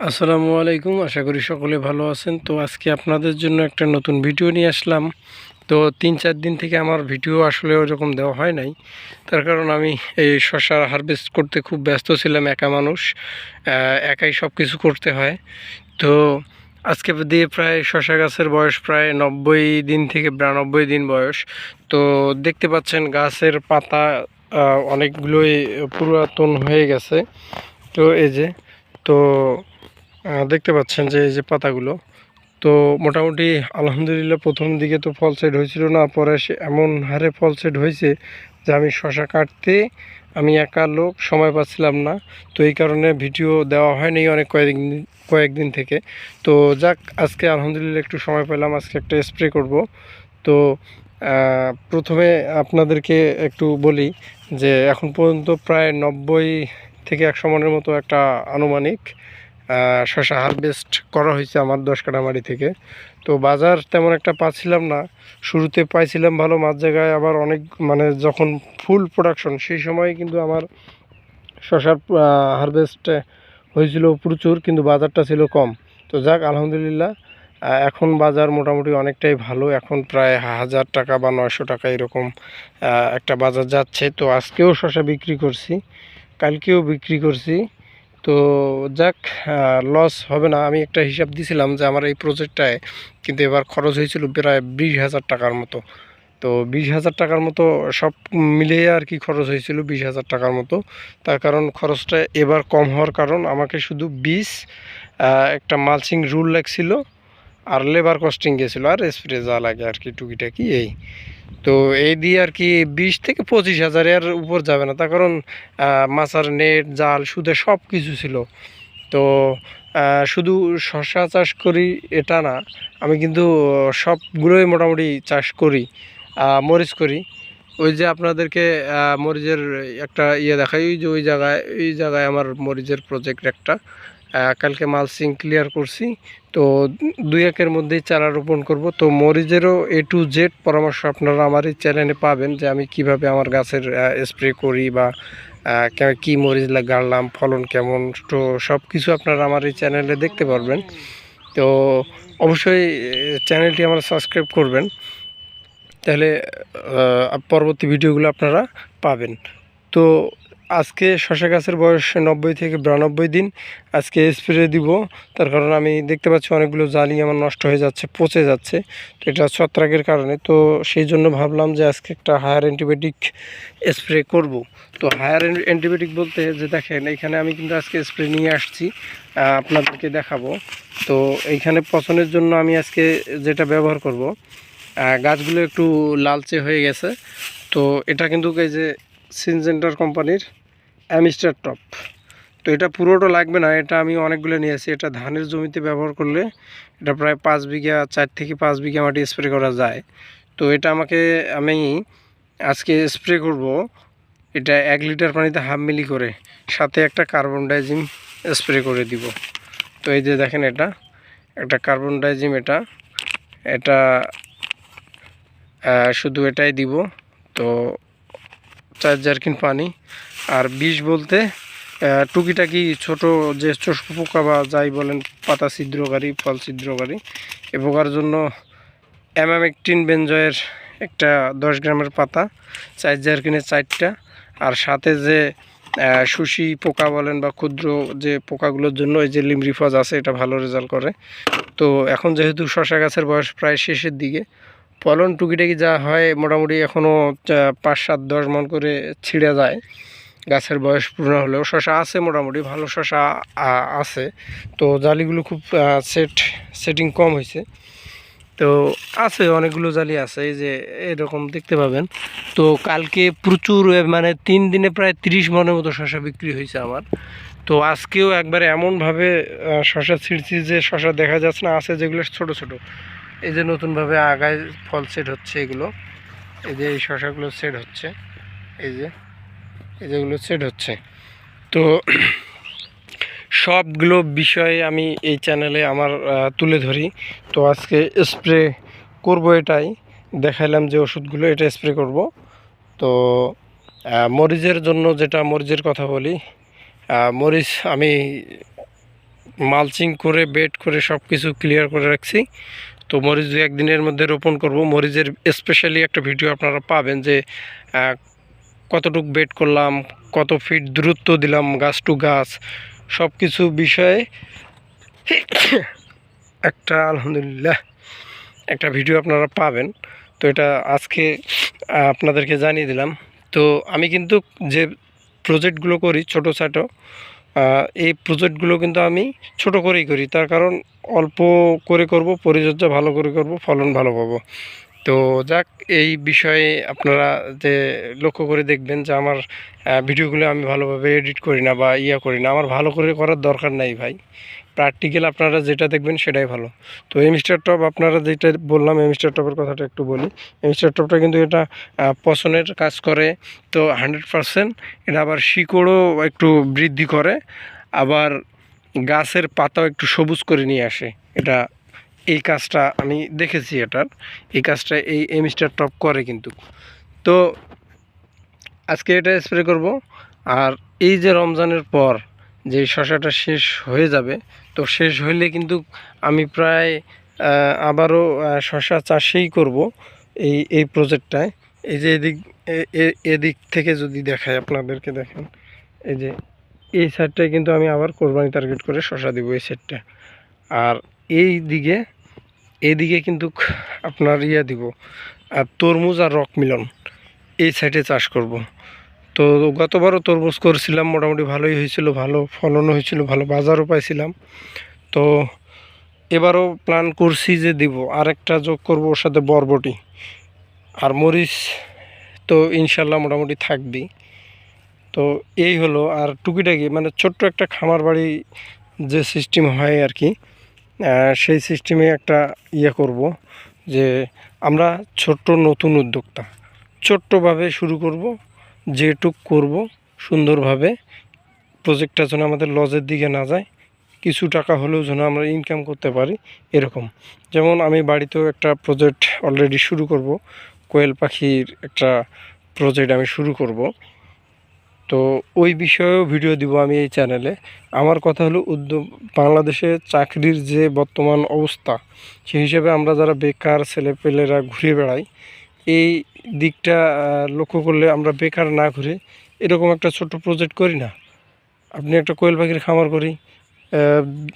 আসসালামু আলাইকুম, আশা করি সকলে ভালো আছেন। তো আজকে আপনাদের জন্য একটা নতুন ভিডিও নিয়ে আসলাম। তো তিন চার দিন থেকে আমার ভিডিও আসলে ওরকম দেওয়া হয় নাই। তার কারণ আমি এই শশা হারভেস্ট করতে খুব ব্যস্ত ছিলাম, একা মানুষ একাই সব কিছু করতে হয়। তো আজকে দিয়ে প্রায় শশা গাছের বয়স প্রায় নব্বই দিন থেকে বিরানব্বই দিন বয়স। তো দেখতে পাচ্ছেন গাছের পাতা অনেকগুলোই পুরাতন হয়ে গেছে। তো এই যে, তো দেখতে পাচ্ছেন যে এই যে পাতাগুলো। তো মোটামুটি আলহামদুলিল্লাহ প্রথম দিকে তো ফল সেট হয়েছিল না, পরে এমন হারে ফল সেট হয়েছে যে আমি শশা কাটতে আমি একা লোক সময় পাচ্ছিলাম না। তো এই কারণে ভিডিও দেওয়া হয়নি অনেক কয়েকদিন কয়েকদিন থেকে। তো যাক, আজকে আলহামদুলিল্লাহ একটু সময় পেলাম, আজকে একটা স্প্রে করব। তো প্রথমে আপনাদেরকে একটু বলি যে এখন পর্যন্ত প্রায় নব্বই থেকে একশো মনের মতো একটা আনুমানিক শশা হারভেস্ট করা হয়েছে আমার দশ কাটামারি থেকে। তো বাজার তেমন একটা পাচ্ছিলাম না। শুরুতে পাইছিলাম ভালো, মাঝ জায়গায় আবার অনেক মানে যখন ফুল প্রোডাকশন সেই সময় কিন্তু আমার শশার হারভেস্ট হয়েছিল প্রচুর, কিন্তু বাজারটা ছিল কম। তো যাক, আলহামদুলিল্লাহ এখন বাজার মোটামুটি অনেকটাই ভালো। এখন প্রায় হাজার টাকা বা নয়শো টাকা এরকম একটা বাজার যাচ্ছে। তো আজকেও শশা বিক্রি করছি, কালকেও বিক্রি করছি। তো যাক লস হবে না। আমি একটা হিসাব দিছিলাম যে আমার এই প্রজেক্টটায় কিন্তু এবার খরচ হয়েছিল প্রায় বিশ হাজার টাকার মতো। তো বিশ হাজার টাকার মতো সব মিলিয়ে আর কি খরচ হয়েছিল বিশ হাজার টাকার মতো। তার কারণ খরচটা এবার কম হওয়ার কারণ আমাকে শুধু আহ, একটা মালচিং রুল লাগছিল আর লেবার কস্টিং গেছিল আর স্প্রে যা লাগে আর কি টুকিটাকি এই। তো এই দিয়ে আর কি বিশ থেকে পঁচিশ হাজারের উপর যাবে না। তার কারণ মাছার নেট, জাল, সুদে সব কিছু ছিল। তো শুধু শশা চাষ করি এটা না, আমি কিন্তু সবগুলোই মোটামুটি চাষ করি মরিচ করি। ওই যে আপনাদেরকে মরিচের একটা ইয়ে দেখাই, ওই যে ওই জায়গায় ওই জায়গায় আমার মরিচের প্রজেক্ট একটা। কালকে মালসিং ক্লিয়ার করছি। তো দুই একের মধ্যেই চারা রোপণ করব। তো মরিচেরও এ টু জেড পরামর্শ আপনারা আমার এই চ্যানেলে পাবেন যে আমি কীভাবে আমার গাছের স্প্রে করি বা কি মরিচ গাড়লাম, ফলন কেমন, তো সব কিছু আপনারা আমার এই চ্যানেলে দেখতে পারবেন। তো অবশ্যই চ্যানেলটি আমার সাবস্ক্রাইব করবেন। তাহলে পরবর্তী ভিডিওগুলো আপনারা পাবেন। তো আজকে শশা গাছের বয়স নব্বই থেকে বিরানব্বই দিন। আজকে স্প্রে দিব। তার কারণ আমি দেখতে পাচ্ছি অনেকগুলো জালি আমার নষ্ট হয়ে যাচ্ছে, পচে যাচ্ছে। তো এটা ছত্রাকের কারণে। তো সেই জন্য ভাবলাম যে আজকে একটা হায়ার অ্যান্টিবায়োটিক স্প্রে করব। তো হায়ার অ্যান্টিবায়োটিক বলতে যে দেখেন, এখানে আমি কিন্তু আজকে স্প্রে নিয়ে আসছি আপনাদেরকে দেখাবো। তো এইখানে পচনের জন্য আমি আজকে যেটা ব্যবহার করব গাছগুলো একটু লালচে হয়ে গেছে। তো এটা কিন্তু এই যে সিনজেন্টার কোম্পানির অ্যামিস্টার টপ। তো এটা পুরোটা লাগবে না, এটা আমি অনেকগুলো নিয়েছি এটা ধানের জমিতে ব্যবহার করলে এটা প্রায় পাঁচ বিঘা, চার থেকে পাঁচ বিঘা মাটি স্প্রে করা যায়। তো এটা আমাকে, আমি আজকে স্প্রে করব। এটা এক লিটার পানিতে হাফ মিলি করে, সাথে একটা কার্বন ডাইজিম স্প্রে করে দিব। তো এই যে দেখেন এটা, একটা কার্বন ডাইজিম এটা এটা শুধু এটাই দিব। তো চার জারকিন পানি। আর বিষ বলতে টুকিটাকি ছোট যে চোষ পোকা বা যাই বলেন, পাতা ছিদ্রকারী ফল ছিদ্রকারী এ পোকার জন্য অ্যামামেকটিন বেঞ্জয়ের একটা দশ গ্রামের পাতা চার জারকিনের চারটা। আর সাথে যে শুষি পোকা বলেন বা ক্ষুদ্র যে পোকাগুলোর জন্য এই যে লিমরিফজ আছে, এটা ভালো রেজাল্ট করে। তো এখন যেহেতু শশা গাছের বয়স প্রায় শেষের দিকে ফলন টুকিটাকি যা হয় মোটামুটি এখনও পাঁচ সাত দশ মন করে ছিঁড়ে যায়। গাছের বয়স পূর্ণ হলেও শশা আছে মোটামুটি, ভালো শশা আছে। তো জালিগুলো খুব সেট সেটিং কম হয়েছে তো আছে, অনেকগুলো জালি আছে, এই যে এরকম দেখতে পাবেন। তো কালকে প্রচুর মানে তিন দিনে প্রায় তিরিশ মনের মতো শশা বিক্রি হয়েছে আমার। তো আজকেও একবারে এমনভাবে শশা ছিঁড়ছি যে শশা দেখা যাচ্ছে না, আছে যেগুলো ছোট ছোট। এই যে নতুনভাবে আগায় ফল সেট হচ্ছে এগুলো। এই যে এই শশাগুলো সেট হচ্ছে। এই যে, এই যেগুলো সেট হচ্ছে। তো সবগুলো বিষয়ে আমি এই চ্যানেলে আমার তুলে ধরি। তো আজকে স্প্রে করব এটাই। দেখাইলাম যে ওষুধগুলো, এটা স্প্রে করব। তো মরিচের জন্য যেটা মরিচের কথা বলি মরিচ আমি মালচিং করে বেড করে সব কিছু ক্লিয়ার করে রাখছি। তো মরিচ দু একদিনের মধ্যে রোপণ করব। মরিচের স্পেশালি একটা ভিডিও আপনারা পাবেন যে কতটুক বেড করলাম, কত ফিট দূরত্ব দিলাম গাছ টু গাছ সব কিছু বিষয়ে একটা আলহামদুলিল্লাহ একটা ভিডিও আপনারা পাবেন। তো এটা আজকে আপনাদেরকে জানিয়ে দিলাম। তো আমি কিন্তু যে প্রজেক্টগুলো করি ছোটো ছাটো এই প্রজেক্টগুলো কিন্তু আমি ছোট করেই করি। তার কারণ অল্প করে করব, পরিচর্যা ভালো করে করব, ফলন ভালো পাব। তো যাক, এই বিষয়ে আপনারা যে লক্ষ্য করে দেখবেন যে আমার ভিডিওগুলো আমি ভালোভাবে এডিট করি না বা ইয়া করি না, আমার ভালো করে করার দরকার নাই ভাই। প্র্যাকটিক্যাল আপনারা যেটা দেখবেন সেটাই ভালো। তো এই মিস্টার টপ আপনারা যেটা বললাম এই মিস্টার টপের কথাটা একটু বলি। এই মিস্টার টপটা কিন্তু এটা আহ, পচনের কাজ করে তো হান্ড্রেড পারসেন্ট এটা আবার শিকড়ও একটু বৃদ্ধি করে আবার গাছের পাতাও একটু সবুজ করে নিয়ে আসে। এটা এই কাজটা আমি দেখেছি এটার এই কাজটা এই এই মিস্টার টপ করে কিন্তু। তো আজকে এটা স্প্রে করব আর এই যে রমজানের পর যে শশাটা শেষ হয়ে যাবে, তো শেষ হইলে কিন্তু আমি প্রায় আবারও শশা চাষেই করব এই এই প্রজেক্টটায় এই যে এদিক এদিক থেকে যদি দেখায় আপনাদেরকে, দেখেন, এই যে এই সাইডটায় কিন্তু আমি আবার কোরবানি টার্গেট করে শশা দিব এই সাইডটা আর এই দিকে এদিকে কিন্তু আপনার ইয়া দিব আর তরমুজ আর রক মিলন, এই সাইডে চাষ করব। তো গতবারও তরমুজ করছিলাম, মোটামুটি ভালোই হয়েছিল, ভালো ফলনও হয়েছিল, ভালো বাজারও পাইছিলাম। তো এবারও প্ল্যান করছি যে দিব, আরেকটা যোগ করব ওর সাথে বরবটি আর মরিচ, তো ইনশাল্লাহ মোটামুটি থাকবেই। তো এই হলো, আর টুকিটাকি মানে ছোট্ট একটা খামার বাড়ি যে সিস্টেম হয় আর কি সেই সিস্টেমে একটা ইয়ে করব যে আমরা ছোট্ট নতুন উদ্যোক্তা, ছোট্টভাবে শুরু করব যেটুক করব সুন্দরভাবে প্রজেক্টটা যেন আমাদের লজের দিকে না যায়, কিছু টাকা হলেও যেন আমরা ইনকাম করতে পারি, এরকম। যেমন আমি বাড়িতেও একটা প্রজেক্ট অলরেডি শুরু করব, কোয়েল পাখির একটা প্রজেক্ট আমি শুরু করব। তো ওই বিষয়েও ভিডিও দিব আমি এই চ্যানেলে আমার কথা হলো উদ্যোগ, বাংলাদেশে চাকরির যে বর্তমান অবস্থা, সেই হিসেবে আমরা যারা বেকার, ছেলেপেলেরা ঘুরে বেড়াই এই দিকটা লক্ষ্য করলে আমরা বেকার না ঘুরে এরকম একটা ছোট্ট প্রজেক্ট করি না। আপনি একটা কোয়েল পাখির খামার করি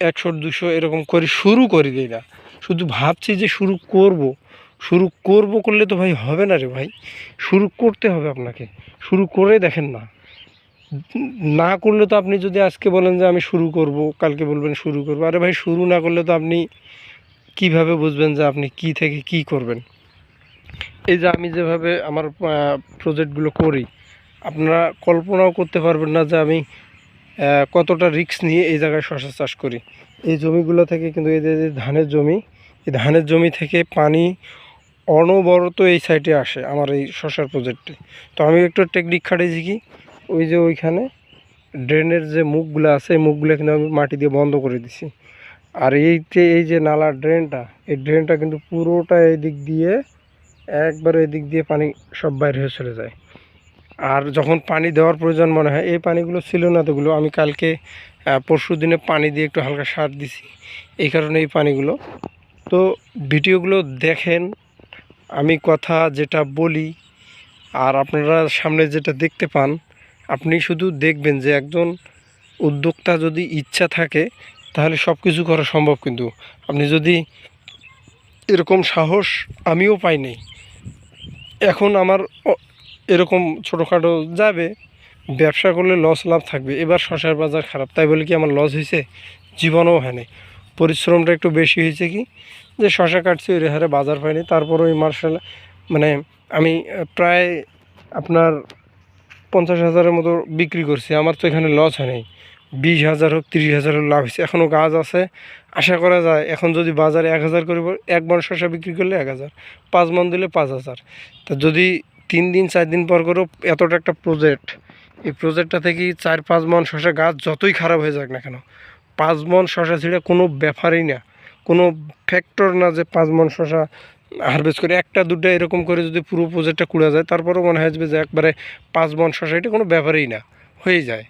একশো, দুশো এরকম করি শুরু করি দিই না। শুধু ভাবছি যে শুরু করব। শুরু করব করলে তো ভাই হবে না রে ভাই। শুরু করতে হবে আপনাকে। শুরু করে দেখেন না। না করলে তো আপনি যদি আজকে বলেন যে আমি শুরু করব, কালকে বলবেন শুরু করব, আরে ভাই শুরু না করলে তো আপনি কীভাবে বুঝবেন যে আপনি কি থেকে কি করবেন? এই যে আমি যেভাবে আমার প্রজেক্টগুলো করি, আপনারা কল্পনাও করতে পারবেন না যে আমি কতটা রিস্ক নিয়ে এই জায়গায় শশা চাষ করি। এই জমিগুলো থেকে কিন্তু এই যে ধানের জমি, এই ধানের জমি থেকে পানি অনবরত এই সাইডে আসে আমার এই শশার প্রজেক্টে তো আমি একটু টেকনিক খাটিয়েছি কি? ওই যে ওইখানে ড্রেনের যে মুখগুলো আছে, এই মুখগুলো কিন্তু আমি মাটি দিয়ে বন্ধ করে দিছি। আর এই যে এই যে নালা ড্রেনটা এই ড্রেনটা কিন্তু পুরোটা এই দিক দিয়ে একবারে এই দিক দিয়ে পানি সব বাইরে হয়ে চলে যায়। আর যখন পানি দেওয়ার প্রয়োজন মনে হয়, এই পানিগুলো ছিল না তোগুলো আমি কালকে পরশু দিনে পানি দিয়ে একটু হালকা সার দিছি। এই কারণে এই পানিগুলো। তো ভিডিওগুলো দেখেন, আমি কথা যেটা বলি, আর আপনারা সামনে যেটা দেখতে পান, আপনি শুধু দেখবেন যে একজন উদ্যোক্তা যদি ইচ্ছা থাকে, তাহলে সব কিছু করা সম্ভব কিন্তু। আপনি যদি এরকম সাহস আমিও পাইনি এখন আমার এরকম ছোটোখাটো যাবে, ব্যবসা করলে লস লাভ থাকবে। এবার শশার বাজার খারাপ, তাই বলে কি আমার লস হয়েছে? জীবনও হয়নি পরিশ্রমটা একটু বেশি হয়েছে কি? যে শশা কাটছি, ওই হারে বাজার পাইনি তারপর ওই মার্শাল মানে আমি প্রায় আপনার পঞ্চাশ হাজারের মতো বিক্রি করছি। আমার তো এখানে লস হয়নি বিশ হাজার হোক, তিরিশ হাজার হোক লাভ হয়েছে। এখনও গাছ আছে। আশা করা যায় এখন যদি বাজারে এক হাজার করে এক মন শসা বিক্রি করলে এক হাজার। পাঁচ মন দিলে পাঁচ হাজার। তা যদি তিন দিন, চার দিন পর করেও এতটা একটা প্রজেক্ট এই প্রজেক্টটা থেকে চার, পাঁচ মন শশা গাছ যতই খারাপ হয়ে যাক না কেন, পাঁচ মন শশা ছিঁড়ে কোনো ব্যাপারই না। কোনো ফ্যাক্টর না যে পাঁচ মন শশা হারভেস্ট করে, একটা, দুটো এরকম করে যদি পুরো প্রজেক্টটা কুড়া যায়, তারপরেও মনে হয় যে একবারে পাঁচ মন শশা এটা কোনো ব্যাপারই না হয়ে যায়।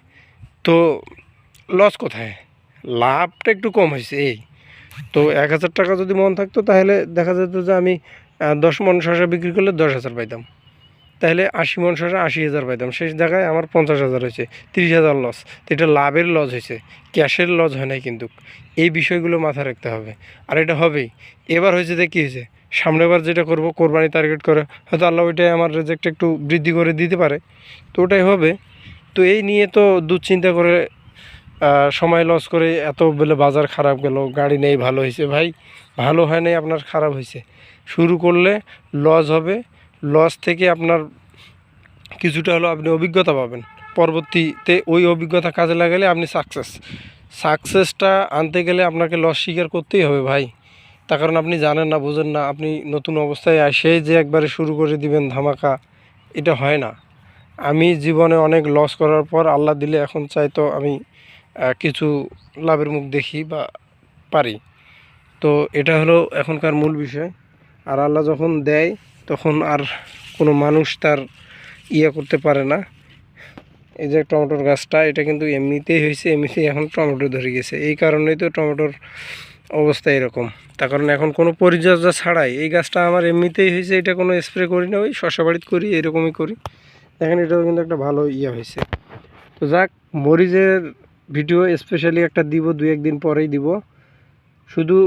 তো লস কোথায়? লাভটা একটু কম হয়েছে, এই। তো এক হাজার টাকা যদি মন থাকতো, তাহলে দেখা যেত যে আমি দশ মন শশা বিক্রি করলে দশ হাজার পাইতাম। তাহলে আশি মন শশা আশি হাজার পাইতাম। শেষ জায়গায় আমার পঞ্চাশ হাজার হয়েছে, তিরিশ হাজার লস তো এটা লাভের লস হয়েছে, ক্যাশের লস হয় নাই কিন্তু। এই বিষয়গুলো মাথায় রাখতে হবে। আর এটা হবেই। এবার হয়েছে যে কী হয়েছে? সামনেবার যেটা করব, কোরবানি টার্গেট করে, হয়তো আল্লাহ ওইটাই আমার রেজেক্ট একটু বৃদ্ধি করে দিতে পারে। তো ওটাই হবে। তো এই নিয়ে তো দুশ্চিন্তা করে সময় লস করে এত বলে বাজার খারাপ গেল, গাড়ি নেই, ভালো হয়েছে। ভাই, ভালো হয় নাই, আপনার খারাপ হয়েছে। শুরু করলে লস হবে লস থেকে আপনার কিছুটা হলেও আপনি অভিজ্ঞতা পাবেন। পরবর্তীতে ওই অভিজ্ঞতা কাজে লাগালে আপনি সাকসেস সাকসেসটা আনতে গেলে আপনাকে লস স্বীকার করতেই হবে, ভাই। তার কারণ আপনি জানেন না, বোঝেন না, আপনি নতুন অবস্থায় আসে যে একবারে শুরু করে দিবেন ধামাকা, এটা হয় না। আমি জীবনে অনেক লস করার পর আল্লাহ দিলে এখন চাই তো আমি কিছু লাভের মুখ দেখি বা পারি। তো এটা হলো এখনকার মূল বিষয়। আর আল্লাহ যখন দেয়, তখন আর কোনো মানুষ তার ইয়ে করতে পারে না। এই যে টমেটোর গাছটা, এটা কিন্তু এমনিতেই হয়েছে, এমনিতেই এখন টমেটো ধরে গেছে। এই কারণেই তো টমেটোর অবস্থা এরকম। তার কারণ এখন কোনো পরিচর্যা ছাড়াই। এই গাছটা আমার এমনিতেই হয়েছে, এটা কোনো স্প্রে করি না, ওই শশা বাড়িতে করি, এরকমই করি। দেখেন, এটাও কিন্তু একটা ভালো ইয়ে হয়েছে। তো যাক, মরিচের ভিডিও স্পেশালি একটা দিব দু একদিন পরেই দিব। শুধু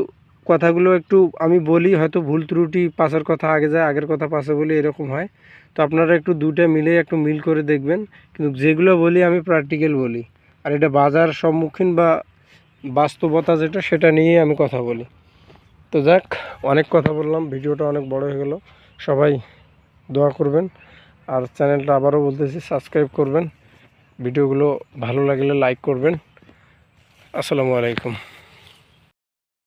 কথাগুলো একটু আমি বলি, হয়তো ভুল ত্রুটি, পাশের কথা আগে যায়, আগের কথা পাশে বলি, এরকম হয়। তো আপনারা একটু দুটো মিলে একটু মিল করে দেখবেন। কিন্তু যেগুলো বলি, আমি প্র্যাকটিক্যাল বলি। আর এটা বাজার সম্মুখীন বা বাস্তবতা যেটা, সেটা নিয়ে আমি কথা বলি। তো যাক, অনেক কথা বললাম, ভিডিওটা অনেক বড় হয়ে গেল। সবাই দোয়া করবেন। আর চ্যানেলটা আবারও বলতেছি সাবস্ক্রাইব করবেন। ভিডিওগুলো ভালো লাগলে লাইক করবেন। আসসালামু আলাইকুম।